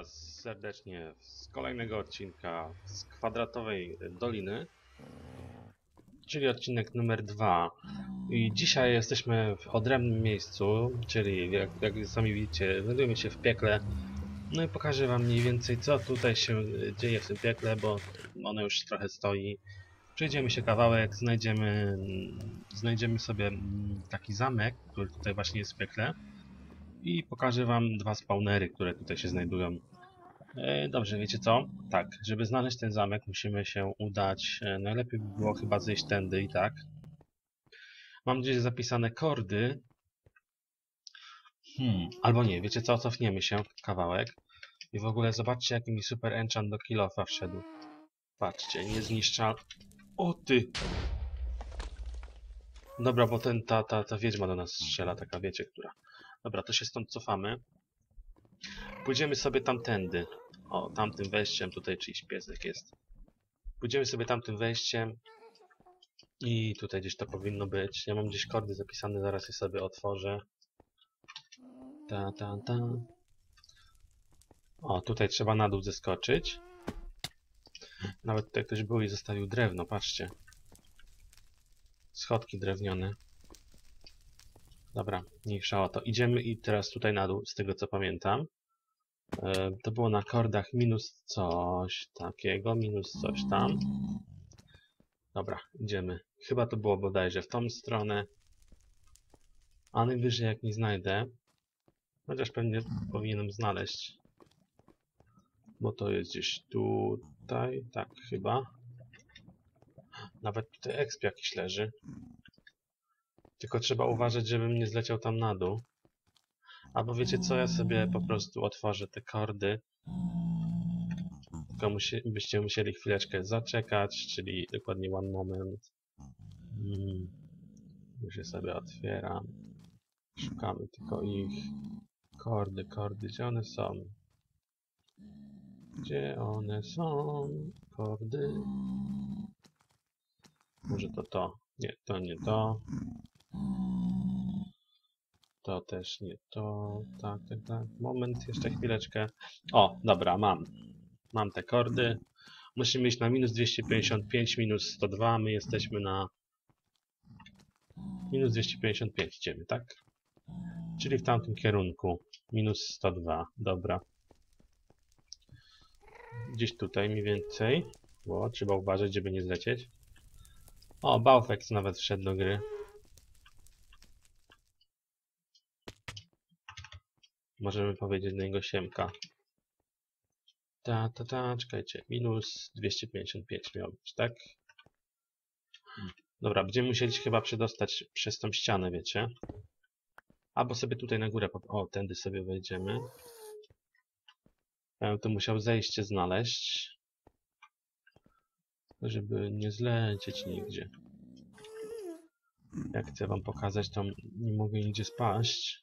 Was serdecznie z kolejnego odcinka z kwadratowej Doliny, czyli odcinek numer dwa. I dzisiaj jesteśmy w odrębnym miejscu, czyli jak, jak sami widzicie, znajdujemy się w piekle. No i pokażę Wam mniej więcej co tutaj się dzieje w tym piekle, bo ono już trochę stoi. Przejdziemy się kawałek, znajdziemy, znajdziemy sobie taki zamek, który tutaj właśnie jest w piekle i pokażę wam dwa spawnery, które tutaj się znajdują. E, dobrze, wiecie co? Tak, żeby znaleźć ten zamek musimy się udać, e, najlepiej by było chyba zejść tędy i tak. Mam gdzieś zapisane kordy. Hmm, albo nie, wiecie co? Cofniemy się kawałek. I w ogóle zobaczcie jaki mi super enchant do kilofa wszedł. Patrzcie, nie zniszcza... O ty! Dobra, bo ten, ta, ta, ta wiedźma do nas strzela, taka wiecie, która. Dobra, to się stąd cofamy. Pójdziemy sobie tamtędy. O, tamtym wejściem, tutaj czyjś piesek jest. Pójdziemy sobie tamtym wejściem. I tutaj gdzieś to powinno być. Ja mam gdzieś kordy zapisane, zaraz je sobie otworzę. Ta, ta, ta. O, tutaj trzeba na dół zeskoczyć. Nawet tutaj ktoś był i zostawił drewno, patrzcie. Schodki drewniane. Dobra, mniejsza o to. Idziemy i teraz tutaj na dół, z tego co pamiętam. E, to było na kordach minus coś takiego, minus coś tam. Dobra, idziemy. Chyba to było bodajże w tą stronę. A najwyżej jak nie znajdę, chociaż pewnie powinienem znaleźć. Bo to jest gdzieś tutaj, tak chyba. Nawet tutaj exp jakiś leży. Tylko trzeba uważać, żebym nie zleciał tam na dół. Albo wiecie co, ja sobie po prostu otworzę te kordy. Tylko musi, byście musieli chwileczkę zaczekać, czyli dokładnie one moment. Hmm. Już je sobie otwieram. Szukamy tylko ich. Kordy, kordy, gdzie one są? Gdzie one są? Kordy. Może to to. Nie, to nie to. To też nie to. Tak, tak, tak. Moment, jeszcze chwileczkę. O, dobra, mam. Mam te kordy. Musimy iść na minus 255, minus 102. My jesteśmy na minus 255 idziemy, tak? Czyli w tamtym kierunku. Minus 102. Dobra. Gdzieś tutaj mniej więcej. Bo trzeba uważać, żeby nie zlecieć. O, Baufex nawet wszedł do gry. Możemy powiedzieć na niego siemka. Ta, ta, ta, czekajcie. Minus 255 miał być, tak? Dobra, będziemy musieli się chyba przedostać przez tą ścianę, wiecie? Albo sobie tutaj na górę, o, tędy sobie wejdziemy. Ja bym tu musiał zejście znaleźć. Żeby nie zlecieć nigdzie. Jak chcę wam pokazać, to nie mogę nigdzie spaść.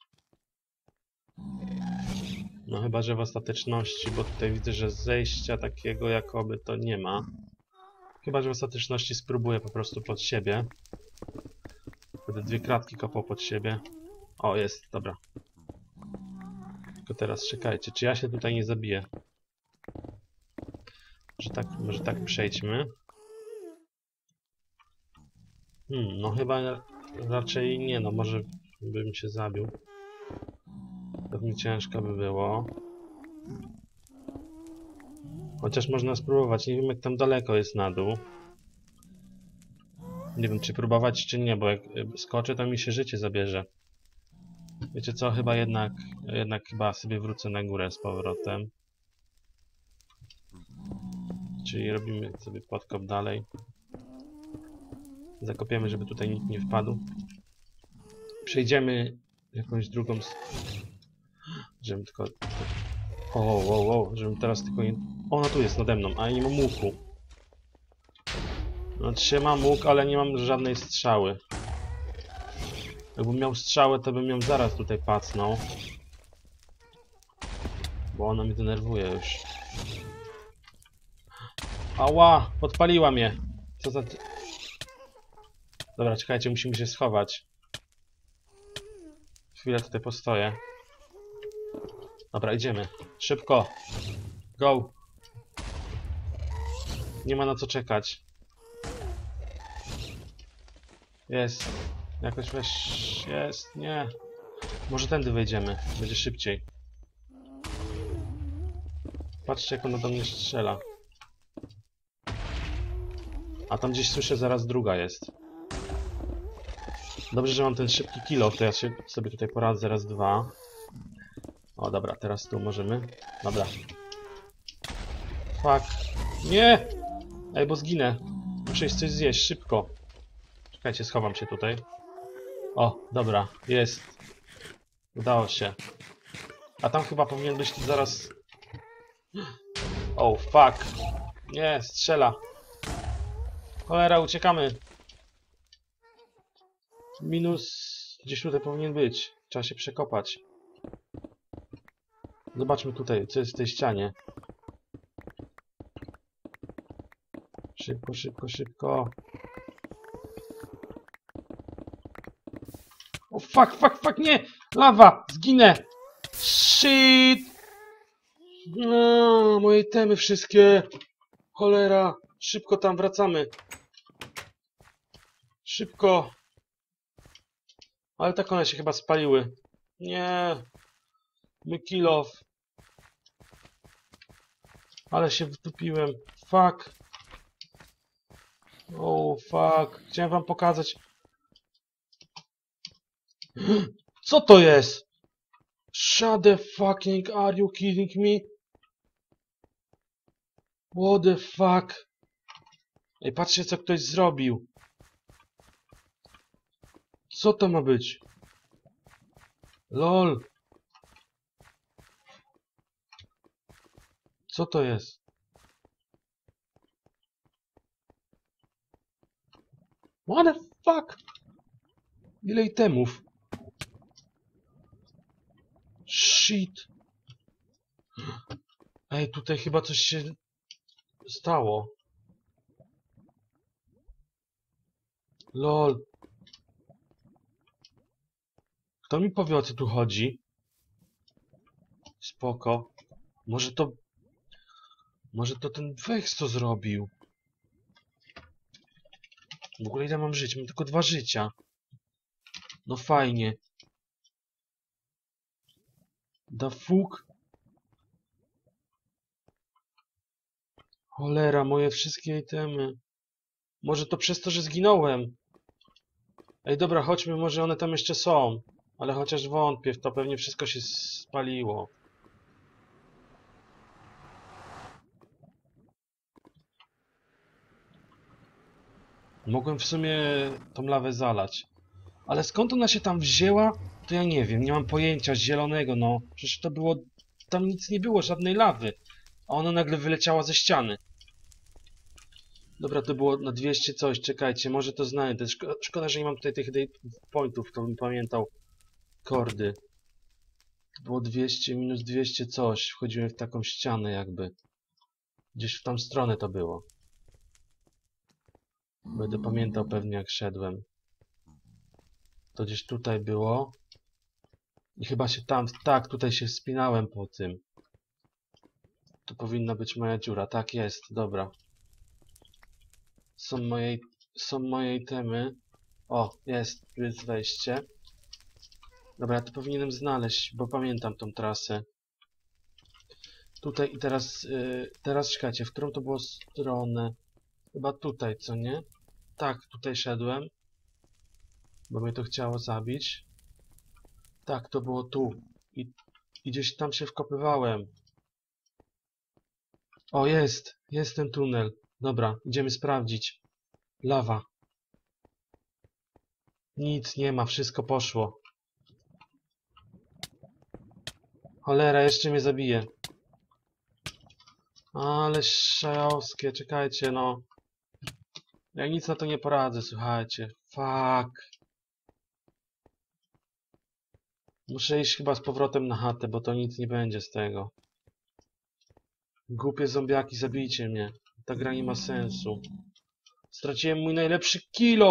No chyba, że w ostateczności, bo tutaj widzę, że zejścia takiego jakoby to nie ma. Chyba, że w ostateczności spróbuję po prostu pod siebie. Będę dwie kratki kopał pod siebie. O, jest, dobra. Tylko teraz czekajcie, czy ja się tutaj nie zabiję? Może tak, może tak przejdźmy. Hmm, no chyba raczej nie, no może bym się zabił. Pewnie ciężko by było. Chociaż można spróbować. Nie wiem jak tam daleko jest na dół. Nie wiem czy próbować czy nie, bo jak skoczę to mi się życie zabierze. Wiecie co? Chyba jednak, jednak chyba sobie wrócę na górę z powrotem. Czyli robimy sobie podkop dalej. Zakopiemy, żeby tutaj nikt nie wpadł. Przejdziemy jakąś drugą Żebym tylko... O, wow, wow, żebym teraz tylko nie... Ona tu jest nade mną, a nie mam łuku. Znaczy mam łuk, ale nie mam żadnej strzały. Jakbym miał strzałę, to bym ją zaraz tutaj pacnął. Bo ona mnie denerwuje już. Ała! Podpaliła mnie! Co za... Dobra, czekajcie, musimy się schować. Chwilę tutaj postoję. Dobra, idziemy. Szybko. Go. Nie ma na co czekać. Jest. Jakoś weź... Jest. Nie. Może tędy wejdziemy. Będzie szybciej. Patrzcie, jak ona do mnie strzela. A tam gdzieś słyszę, zaraz druga jest. Dobrze, że mam ten szybki kilo, to ja się sobie tutaj poradzę, zaraz dwa. O, dobra, teraz tu możemy. Dobra. Fuck. Nie! Ej, bo zginę. Muszę iść coś zjeść, szybko. Czekajcie, schowam się tutaj. O, dobra, jest. Udało się. A tam chyba powinien być zaraz... Oh, fuck. Nie, strzela. Cholera, uciekamy. Minus gdzieś tutaj powinien być. Trzeba się przekopać. Zobaczmy tutaj, co jest w tej ścianie. Szybko, szybko, szybko. O fuck, fuck, fuck, nie! Lawa! Zginę! Shit! No, moje temy wszystkie. Cholera. Szybko tam wracamy. Szybko. Ale tak one się chyba spaliły. Nie. My kill off. Ale się wdupiłem. Fuck. Oh, fuck. Chciałem wam pokazać. Co to jest? Shut the fucking are you kidding me? What the fuck? Ej, patrzcie co ktoś zrobił. Co to ma być? LOL. Co to jest? What the fuck? Ile itemów? Shit. Ej, tutaj chyba coś się stało. LOL. Kto mi powie o co tu chodzi? Spoko. Może to... Może to ten Wex to zrobił. W ogóle ile mam żyć? Mam tylko dwa życia. No fajnie. Da fuk. Cholera, moje wszystkie itemy. Może to przez to, że zginąłem. Ej, dobra, chodźmy, może one tam jeszcze są. Ale chociaż wątpię w to, pewnie wszystko się spaliło. Mogłem w sumie tą lawę zalać. Ale skąd ona się tam wzięła, to ja nie wiem, nie mam pojęcia, zielonego, no. Przecież to było... Tam nic nie było, żadnej lawy. A ona nagle wyleciała ze ściany. Dobra, to było na 200 coś, czekajcie, może to znajdę. Szko szkoda, że nie mam tutaj tych pointów, to bym pamiętał kordy. To było 200 minus 200 coś. Wchodziłem w taką ścianę jakby. Gdzieś w tą stronę to było. Będę pamiętał pewnie jak szedłem. To gdzieś tutaj było. I chyba się tam, tak, tutaj się wspinałem po tym. Tu powinna być moja dziura. Tak jest, dobra. Są moje, są moje itemy. O, jest, tu jest wejście. Dobra, ja to powinienem znaleźć, bo pamiętam tą trasę. Tutaj i teraz, yy, teraz czekajcie, w którą to było stronę? Chyba tutaj, co nie? Tak, tutaj szedłem. Bo mnie to chciało zabić. Tak, to było tu. I, i gdzieś tam się wkopywałem. O, jest! Jest ten tunel. Dobra, idziemy sprawdzić. Lawa. Nic nie ma, wszystko poszło. Cholera, jeszcze mnie zabije. Ale szajowskie, czekajcie no. Ja nic na to nie poradzę, słuchajcie. Fuck. Muszę iść chyba z powrotem na chatę, bo to nic nie będzie z tego. Głupie zombiaki, zabijcie mnie. Ta gra nie ma sensu. Straciłem mój najlepszy kill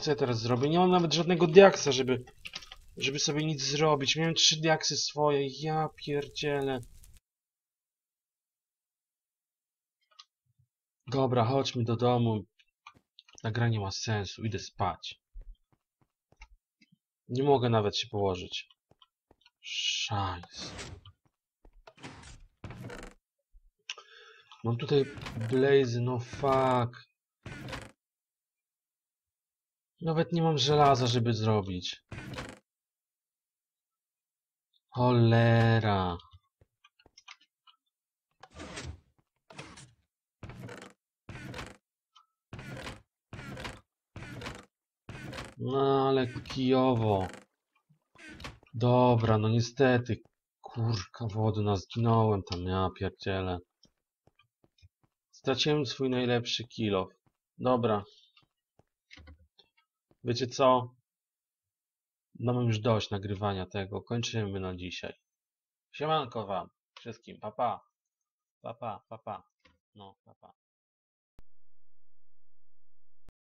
Co ja teraz zrobię? Nie mam nawet żadnego diaksa, żeby żeby sobie nic zrobić. Miałem trzy diaksy swoje, ja pierdzielę. Dobra, chodźmy do domu. Nagranie ma sensu, idę spać. Nie mogę nawet się położyć. Szajs. Mam tutaj blazy, no fuck. Nawet nie mam żelaza, żeby zrobić. Cholera. No ale kijowo. Dobra, no niestety. Kurka wodna, zginąłem tam, ja pierdzielę. Straciłem swój najlepszy kill Dobra. Wiecie co? Mam już dość nagrywania tego. Kończymy na dzisiaj. Siemanko wam wszystkim. Pa pa. Pa pa. No, pa pa.